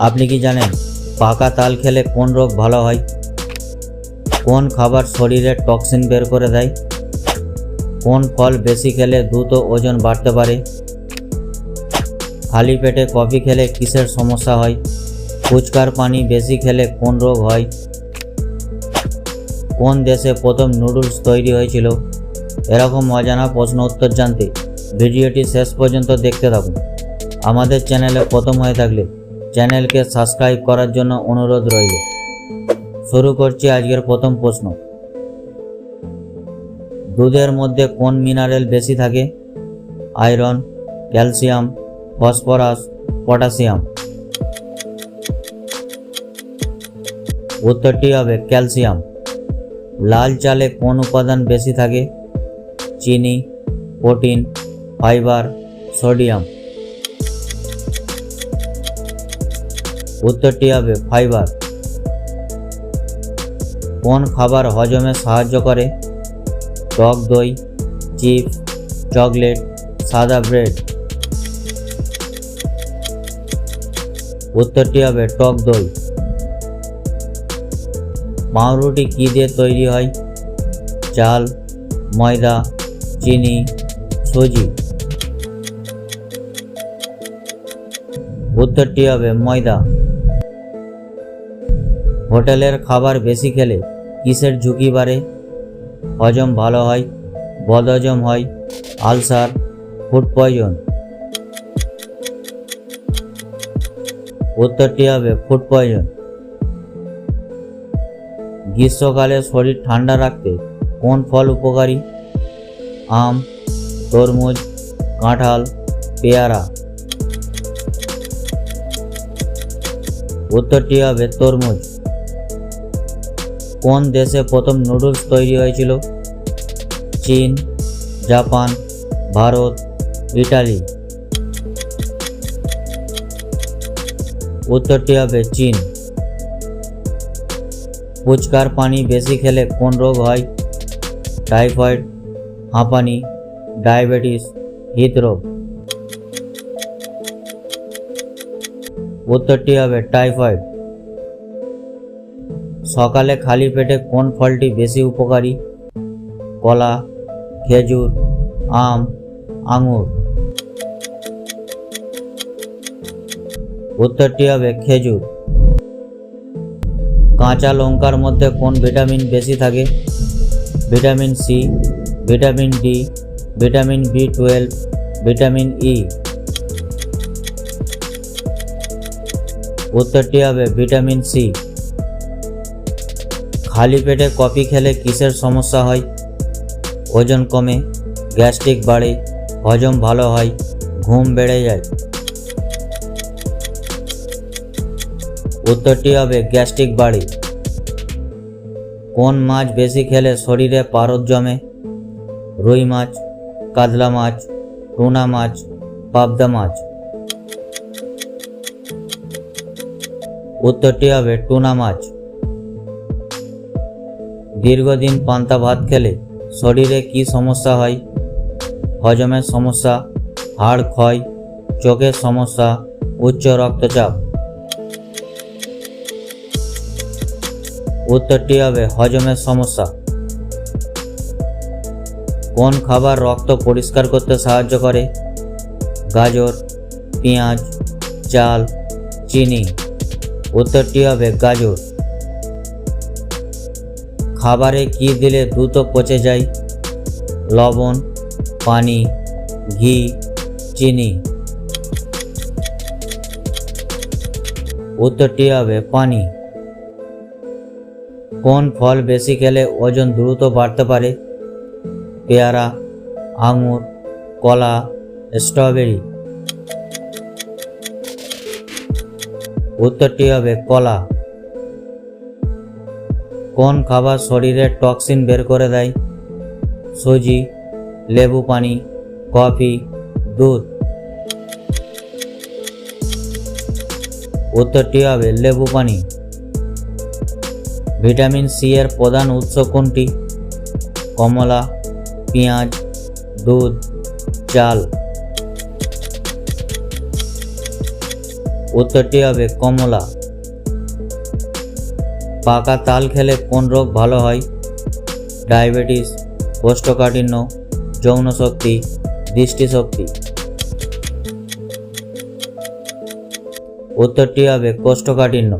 আপনি কি জানেন পাকা তাল খেলে কোন রোগ ভালো হয়? কোন খাবার শরীরে টক্সিন বের করে দেয়? কোন ফল বেশি খেলে দ্রুত ওজন বাড়তে পারে? খালি পেটে কফি খেলে কিসের সমস্যা হয়? ফুচকার পানি বেশি খেলে কোন রোগ হয়? কোন দেশে প্রথম নুডলস তৈরি হয়েছিল? এরকম অজানা প্রশ্ন উত্তর জানতে ভিডিওটি শেষ পর্যন্ত দেখতে থাকুন। আমাদের চ্যানেলে প্রথম হয়ে থাকলে চ্যানেলকে সাবস্ক্রাইব করার জন্য অনুরোধ রইল। শুরু করছি আজকের প্রথম প্রশ্ন। দুধের মধ্যে কোন মিনারেল বেশি থাকে? আয়রন ক্যালসিয়াম ফসফরাস পটাশিয়াম উত্তরটি হবে ক্যালসিয়াম লাল চালে কোন উপাদান বেশি থাকে? চিনি প্রোটিন ফাইবার সোডিয়াম উত্তরটি হবে ফাইবার। কোন খাবার হজমে সাহায্য করে? টক দই, চিপস, চকলেট, সাদা ব্রেড। উত্তরটি হবে টক দই। পাউরুটি কী দিয়ে তৈরি হয়? চাল, ময়দা, চিনি, সুজি। উত্তরটি হবে ময়দা। হোটেলের খাবার বেশি খেলে কিসের ঝুঁকি বাড়ে? হজম ভালো হয় বদহজম হয়, আলসার, ফুড পয়জন। উত্তরটি হবে ফুড পয়জন। গ্রীষ্মকালে শরীর ঠান্ডা রাখতে কোন ফল উপকারী? আম, তরমুজ, কাঁঠাল, পেয়ারা। উত্তরটি হবে তরমুজ। কোন দেশে প্রথম নুডলস তৈরি হয়েছিল? চীন, জাপান, ভারত, ইটালি। উত্তরটি হবে চীন। ফুচকার পানি বেশি খেলে কোন রোগ হয়? টাইফয়েড, হাঁপানি, ডায়াবেটিস, হৃদরোগ। উত্তরটি হবে টাইফয়েড। সকালে খালি পেটে কোন ফলটি বেশি উপকারী? কলা, খেজুর, আম, আঙুর। উত্তরটি হবে খেজুর। কাঁচা লঙ্কার মধ্যে কোন ভিটামিন বেশি থাকে? Vitamin C, vitamin D, vitamin B twelve, vitamin E. উত্তরটি হবে ভিটামিন সি। খালি পেটে কফি খেলে কিসের সমস্যা হয়? ওজন কমে, গ্যাস্ট্রিক বাড়ে, হজম ভালো হয়, ঘুম বেড়ে যায়। উত্তরটি হবে গ্যাস্ট্রিক বাড়ে। কোন মাছ বেশি খেলে শরীরে পারদ জমে? রুই মাছ, কাতলা মাছ, টুনা মাছ, পাবদা মাছ। উত্তরটি হবে টুনা মাছ। দীর্ঘদিন পান্তা ভাত খেলে শরীরে কি সমস্যা হয়? হজমের সমস্যা, হাড় ক্ষয়, চোখের সমস্যা, উচ্চ রক্তচাপ। উত্তরটি হবে হজমের সমস্যা। কোন খাবার রক্ত পরিষ্কার করতে সাহায্য করে? গাজর, পেঁয়াজ, চাল, চিনি। উত্তরটি হবে গাজর। খাবারে কি দিলে দ্রুত পচে যায়? লবণ, পানি, ঘি, চিনি। উত্তরটি হবে পানি। কোন ফল বেশি খেলে ওজন দ্রুত বাড়তে পারে? পেয়ারা, আঙুর, কলা, স্ট্রবেরি। উত্তরটি হবে কলা। কোন খাবার শরীরে টক্সিন বের করে দেয়? সুজি, লেবু পানি, কফি, দুধ। উত্তরটি হবে লেবু পানি। ভিটামিন সি এর প্রধান উৎস কোনটি? কমলা, পেঁয়াজ, দুধ, চাল। উত্তরটি হবে কমলা। পাকা তাল খেলে কোন রোগ ভালো হয়? ডায়াবেটিস, কোষ্ঠকাঠিন্য, যৌন শক্তি দৃষ্টিশক্তি উত্তরটি হবে কোষ্ঠকাঠিন্য।